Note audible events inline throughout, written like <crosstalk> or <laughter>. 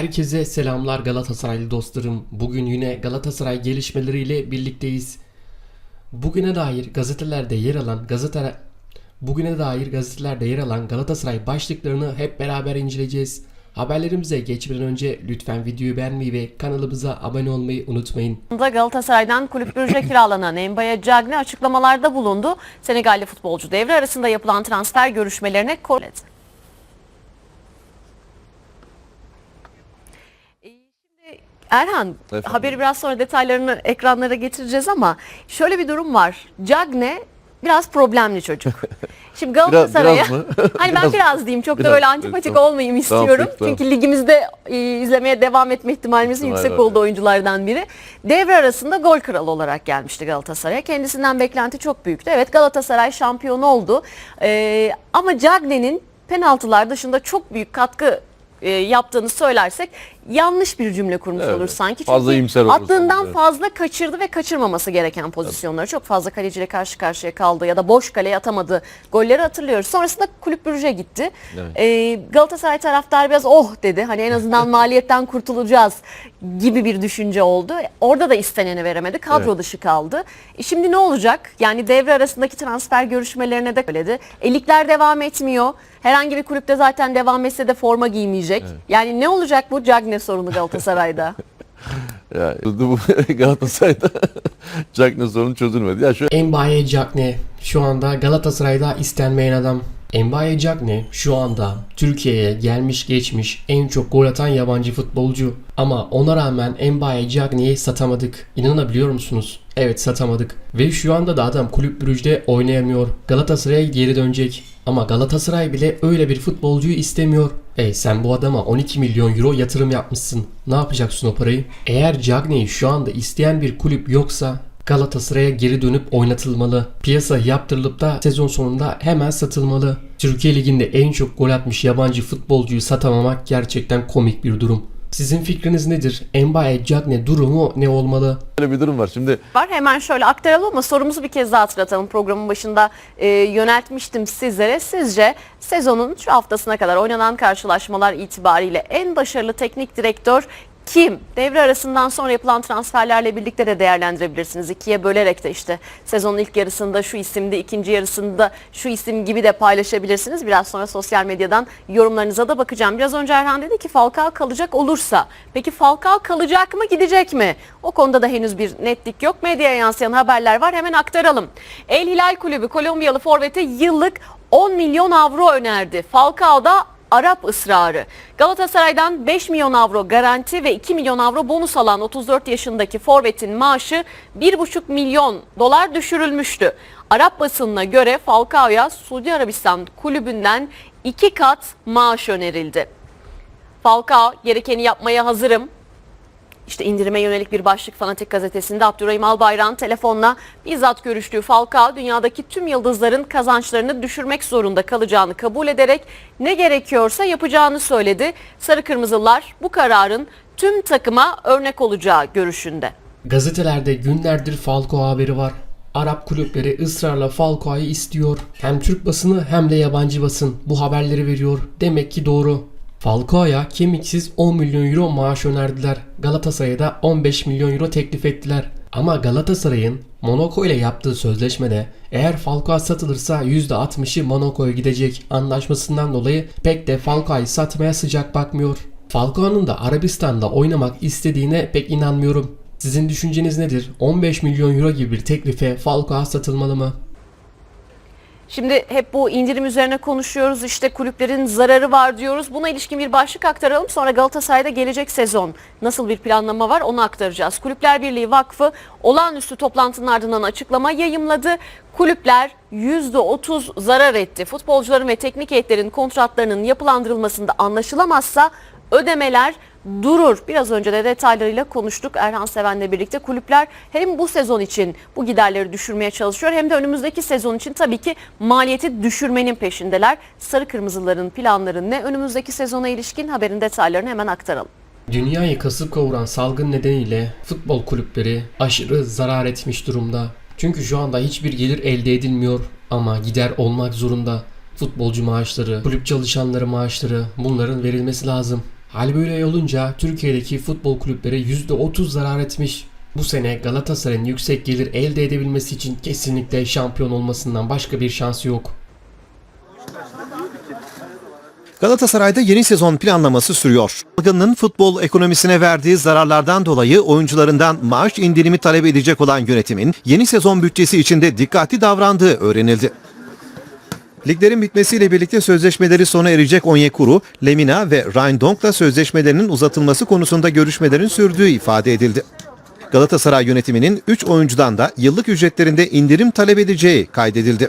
Herkese selamlar Galatasaraylı dostlarım. Bugün yine Galatasaray gelişmeleriyle birlikteyiz. Bugüne dair gazetelerde yer alan gazete Bugüne dair gazetelerde yer alan Galatasaray başlıklarını hep beraber inceleyeceğiz. Haberlerimize geçmeden önce lütfen videoyu beğenmeyi ve kanalımıza abone olmayı unutmayın. Da Galatasaray'dan kulüp Brugge'e kiralanan Mbaye Cagne açıklamalarda bulundu. Senegalli futbolcu devre arasında yapılan transfer görüşmelerine kol. Ee, Şimdi Erhan, Efendim? haberi biraz sonra detaylarını ekranlara getireceğiz ama şöyle bir durum var. Cagne biraz problemli çocuk. <laughs> Şimdi Galatasaray'a <laughs> hani ben Biraz- biraz diyeyim çok da biraz, böyle evet, antipatik tamam. olmayayım Tamam, istiyorum. peki, tamam. Çünkü ligimizde e, izlemeye devam etme ihtimalimizin İhtimal yüksek olduğu oyunculardan biri. Devre arasında gol kralı olarak gelmişti Galatasaray'a. Kendisinden beklenti çok büyüktü. Evet Galatasaray şampiyon oldu. Ee, ama Cagne'nin penaltılar dışında çok büyük katkı e, yaptığını söylersek yanlış bir cümle kurmuş Evet, olur sanki. fazla Çünkü attığından evet. fazla kaçırdı ve kaçırmaması gereken pozisyonları. Çok fazla kaleciyle karşı karşıya kaldı ya da boş kaleye atamadı golleri hatırlıyoruz. Sonrasında kulüp Brugge'e gitti. Evet. Ee, Galatasaray taraftarı biraz oh dedi. Hani en azından <laughs> maliyetten kurtulacağız gibi bir düşünce oldu. Orada da isteneni veremedi. Kadro Evet. dışı kaldı. E şimdi ne olacak? Yani devre arasındaki transfer görüşmelerine de söyledi. E, ligler devam etmiyor. Herhangi bir kulüpte zaten devam etse de forma giymeyecek. Yani ne olacak bu Cagne sorunu Galatasaray'da? <laughs> Ya, bu <laughs> Galatasaray'da <laughs> Cagne sorunu çözülmedi. Ya şu Mbaye Cagne şu anda Galatasaray'da istenmeyen adam. Mbaye Cagne şu anda Türkiye'ye gelmiş geçmiş en çok gol atan yabancı futbolcu. Ama ona rağmen Mbaye Cagne'yi satamadık. İnanabiliyor musunuz? Evet satamadık. Ve şu anda da adam kulüp Brugge'de oynayamıyor. Galatasaray'a geri dönecek. Ama Galatasaray bile öyle bir futbolcuyu istemiyor. E sen bu adama 12 milyon euro yatırım yapmışsın. Ne yapacaksın o parayı? Eğer Cagne'yi şu anda isteyen bir kulüp yoksa Galatasaray'a geri dönüp oynatılmalı. Piyasa yaptırılıp da sezon sonunda hemen satılmalı. Türkiye Ligi'nde en çok gol atmış yabancı futbolcuyu satamamak gerçekten komik bir durum. Sizin fikriniz nedir? Mbaye Cagne durumu ne olmalı? böyle bir durum var. Şimdi var. Hemen şöyle aktaralım ama sorumuzu bir kez daha hatırlatalım. Programın başında e, yöneltmiştim sizlere. Sizce sezonun şu haftasına kadar oynanan karşılaşmalar itibariyle en başarılı teknik direktör kim? Devre arasından sonra yapılan transferlerle birlikte de değerlendirebilirsiniz. İkiye bölerek de işte sezonun ilk yarısında şu isimde, ikinci yarısında şu isim gibi de paylaşabilirsiniz. Biraz sonra sosyal medyadan yorumlarınıza da bakacağım. Biraz önce Erhan dedi ki Falcao kalacak olursa. Peki Falcao kalacak mı gidecek mi? O konuda da henüz bir netlik yok. Medyaya yansıyan haberler var. Hemen aktaralım. El Hilal Kulübü Kolombiyalı forvete yıllık 10 milyon avro önerdi. Falcao da Arap ısrarı. Galatasaray'dan 5 milyon avro garanti ve 2 milyon avro bonus alan 34 yaşındaki forvetin maaşı 1,5 milyon dolar düşürülmüştü. Arap basınına göre Falcao'ya Suudi Arabistan kulübünden 2 kat maaş önerildi. Falcao gerekeni yapmaya hazırım. İşte indirime yönelik bir başlık Fanatik gazetesinde Abdurrahim Albayrak'ın telefonla bizzat görüştüğü Falcao dünyadaki tüm yıldızların kazançlarını düşürmek zorunda kalacağını kabul ederek ne gerekiyorsa yapacağını söyledi. Sarı Kırmızılar bu kararın tüm takıma örnek olacağı görüşünde. Gazetelerde günlerdir Falcao haberi var. Arap kulüpleri ısrarla Falcao'yu istiyor. Hem Türk basını hem de yabancı basın bu haberleri veriyor. Demek ki doğru. Falcao'ya kemiksiz 10 milyon euro maaş önerdiler. Galatasaray'a da 15 milyon euro teklif ettiler. Ama Galatasaray'ın Monaco ile yaptığı sözleşmede eğer Falcao satılırsa %60'ı Monaco'ya gidecek anlaşmasından dolayı pek de Falcao'yu satmaya sıcak bakmıyor. Falcao'nun da Arabistan'da oynamak istediğine pek inanmıyorum. Sizin düşünceniz nedir? 15 milyon euro gibi bir teklife Falcao satılmalı mı? Şimdi hep bu indirim üzerine konuşuyoruz. İşte kulüplerin zararı var diyoruz. Buna ilişkin bir başlık aktaralım. Sonra Galatasaray'da gelecek sezon nasıl bir planlama var onu aktaracağız. Kulüpler Birliği Vakfı olağanüstü toplantının ardından açıklama yayımladı. Kulüpler %30 zarar etti. Futbolcuların ve teknik heyetlerin kontratlarının yapılandırılmasında anlaşılamazsa ödemeler durur. Biraz önce de detaylarıyla konuştuk Erhan Seven'le birlikte. Kulüpler hem bu sezon için bu giderleri düşürmeye çalışıyor hem de önümüzdeki sezon için tabii ki maliyeti düşürmenin peşindeler. Sarı Kırmızıların planları ne? Önümüzdeki sezona ilişkin haberin detaylarını hemen aktaralım. Dünyayı kasıp kavuran salgın nedeniyle futbol kulüpleri aşırı zarar etmiş durumda. Çünkü şu anda hiçbir gelir elde edilmiyor ama gider olmak zorunda. Futbolcu maaşları, kulüp çalışanları maaşları bunların verilmesi lazım. Hal böyle olunca Türkiye'deki futbol kulüpleri %30 zarar etmiş. Bu sene Galatasaray'ın yüksek gelir elde edebilmesi için kesinlikle şampiyon olmasından başka bir şansı yok. Galatasaray'da yeni sezon planlaması sürüyor. Salgının futbol ekonomisine verdiği zararlardan dolayı oyuncularından maaş indirimi talep edecek olan yönetimin yeni sezon bütçesi içinde dikkatli davrandığı öğrenildi. Liglerin bitmesiyle birlikte sözleşmeleri sona erecek Onyekuru, Lemina ve Rindong'la sözleşmelerinin uzatılması konusunda görüşmelerin sürdüğü ifade edildi. Galatasaray yönetiminin 3 oyuncudan da yıllık ücretlerinde indirim talep edeceği kaydedildi.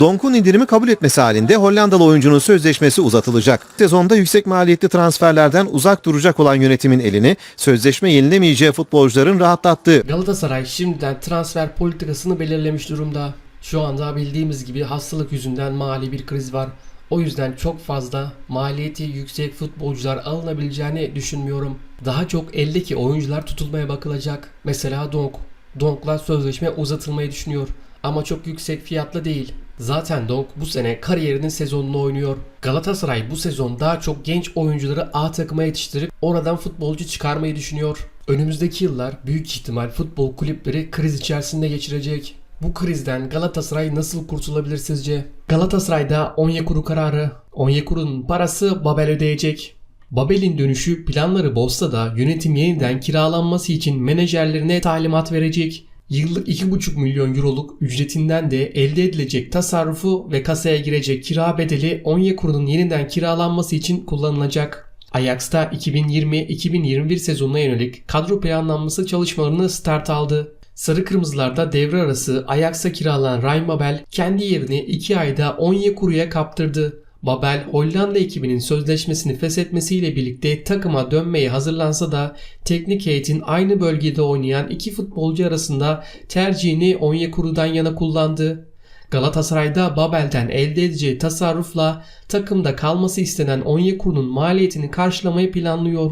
Donk'un indirimi kabul etmesi halinde Hollandalı oyuncunun sözleşmesi uzatılacak. Sezonda yüksek maliyetli transferlerden uzak duracak olan yönetimin elini sözleşme yenilemeyeceği futbolcuların rahatlattığı Galatasaray şimdiden transfer politikasını belirlemiş durumda. Şu anda bildiğimiz gibi hastalık yüzünden mali bir kriz var. O yüzden çok fazla maliyeti yüksek futbolcular alınabileceğini düşünmüyorum. Daha çok eldeki oyuncular tutulmaya bakılacak. Mesela Donk. Donk'la sözleşme uzatılmayı düşünüyor. Ama çok yüksek fiyatla değil. Zaten Donk bu sene kariyerinin sezonunu oynuyor. Galatasaray bu sezon daha çok genç oyuncuları A takıma yetiştirip oradan futbolcu çıkarmayı düşünüyor. Önümüzdeki yıllar büyük ihtimal futbol kulüpleri kriz içerisinde geçirecek. Bu krizden Galatasaray nasıl kurtulabilir sizce? Galatasaray'da Onyekuru kararı. Onyekuru'nun parası Babel ödeyecek. Babel'in dönüşü planları bozsa da yönetim yeniden kiralanması için menajerlerine talimat verecek. Yıllık 2,5 milyon euroluk ücretinden de elde edilecek tasarrufu ve kasaya girecek kira bedeli Onyekuru'nun yeniden kiralanması için kullanılacak. Ajax'ta 2020-2021 sezonuna yönelik kadro planlanması çalışmalarını start aldı. Sarı Kırmızılar'da devre arası Ajax'a kiralanan Ryan Babel kendi yerini 2 ayda Onyekuru'ya kaptırdı. Babel Hollanda ekibinin sözleşmesini feshetmesiyle birlikte takıma dönmeye hazırlansa da teknik heyetin aynı bölgede oynayan iki futbolcu arasında tercihini Onyekuru'dan yana kullandı. Galatasaray'da Babel'den elde edeceği tasarrufla takımda kalması istenen Onyekuru'nun maliyetini karşılamayı planlıyor.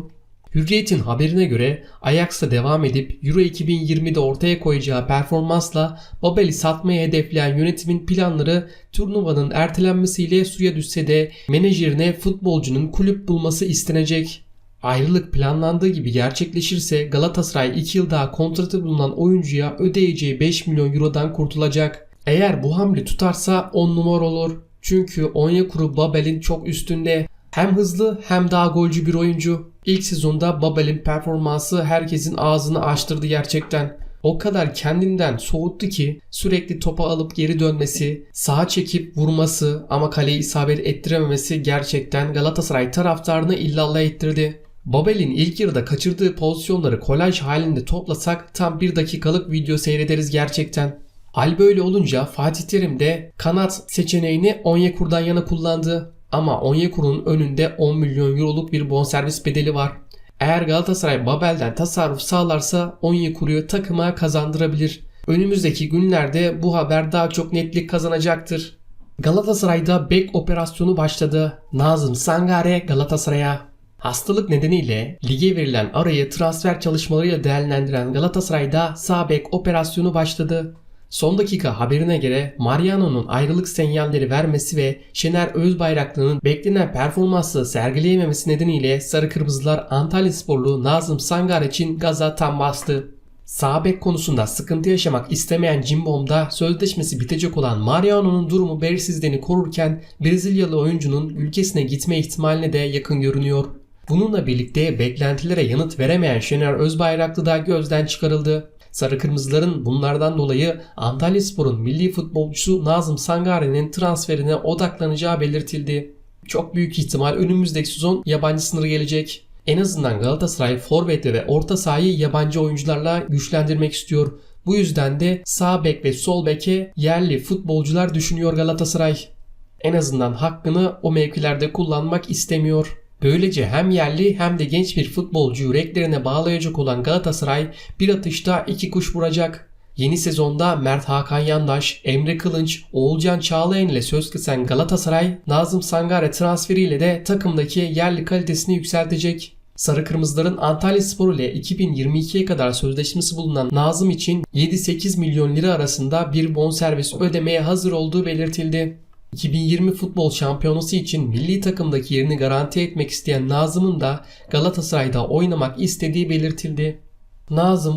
Hürriyet'in haberine göre Ajax'ta devam edip Euro 2020'de ortaya koyacağı performansla Babel'i satmaya hedefleyen yönetimin planları turnuvanın ertelenmesiyle suya düşse de menajerine futbolcunun kulüp bulması istenecek. Ayrılık planlandığı gibi gerçekleşirse Galatasaray 2 yıl daha kontratı bulunan oyuncuya ödeyeceği 5 milyon eurodan kurtulacak. Eğer bu hamle tutarsa 10 numara olur. Çünkü Onyekuru Babel'in çok üstünde. Hem hızlı hem daha golcü bir oyuncu. İlk sezonda Babel'in performansı herkesin ağzını açtırdı gerçekten. O kadar kendinden soğuttu ki sürekli topa alıp geri dönmesi, sağa çekip vurması ama kaleyi isabet ettirememesi gerçekten Galatasaray taraftarını illallah ettirdi. Babel'in ilk yarıda kaçırdığı pozisyonları kolaj halinde toplasak tam bir dakikalık video seyrederiz gerçekten. Hal böyle olunca Fatih Terim de kanat seçeneğini Onyekuru'dan yana kullandı. Ama Onyekuru'nun önünde 10 milyon euroluk bir bonservis bedeli var. Eğer Galatasaray Babel'den tasarruf sağlarsa Onyekuru'yu takıma kazandırabilir. Önümüzdeki günlerde bu haber daha çok netlik kazanacaktır. Galatasaray'da bek operasyonu başladı. Nazım Sangare Galatasaray'a. Hastalık nedeniyle lige verilen arayı transfer çalışmalarıyla değerlendiren Galatasaray'da sağ bek operasyonu başladı. Son dakika haberine göre Mariano'nun ayrılık sinyalleri vermesi ve Şener Özbayraklı'nın beklenen performansı sergileyememesi nedeniyle Sarı Kırmızılar Antalya Sporlu Nazım Sangar için gaza tam bastı. Sağ bek konusunda sıkıntı yaşamak istemeyen Cimbom'da sözleşmesi bitecek olan Mariano'nun durumu belirsizliğini korurken Brezilyalı oyuncunun ülkesine gitme ihtimaline de yakın görünüyor. Bununla birlikte beklentilere yanıt veremeyen Şener Özbayraklı da gözden çıkarıldı. Sarı Kırmızıların bunlardan dolayı Antalyaspor'un milli futbolcusu Nazım Sangare'nin transferine odaklanacağı belirtildi. Çok büyük ihtimal önümüzdeki sezon yabancı sınırı gelecek. En azından Galatasaray forvetle ve orta sahayı yabancı oyuncularla güçlendirmek istiyor. Bu yüzden de sağ bek ve sol beke yerli futbolcular düşünüyor Galatasaray. En azından hakkını o mevkilerde kullanmak istemiyor. Böylece hem yerli hem de genç bir futbolcu yüreklerine bağlayacak olan Galatasaray bir atışta iki kuş vuracak. Yeni sezonda Mert Hakan Yandaş, Emre Kılınç, Oğulcan Çağlayan ile söz kesen Galatasaray, Nazım Sangare transferiyle de takımdaki yerli kalitesini yükseltecek. Sarı Kırmızıların Antalya Spor ile 2022'ye kadar sözleşmesi bulunan Nazım için 7-8 milyon lira arasında bir bonservis ödemeye hazır olduğu belirtildi. 2020 futbol şampiyonası için milli takımdaki yerini garanti etmek isteyen Nazım'ın da Galatasaray'da oynamak istediği belirtildi. Nazım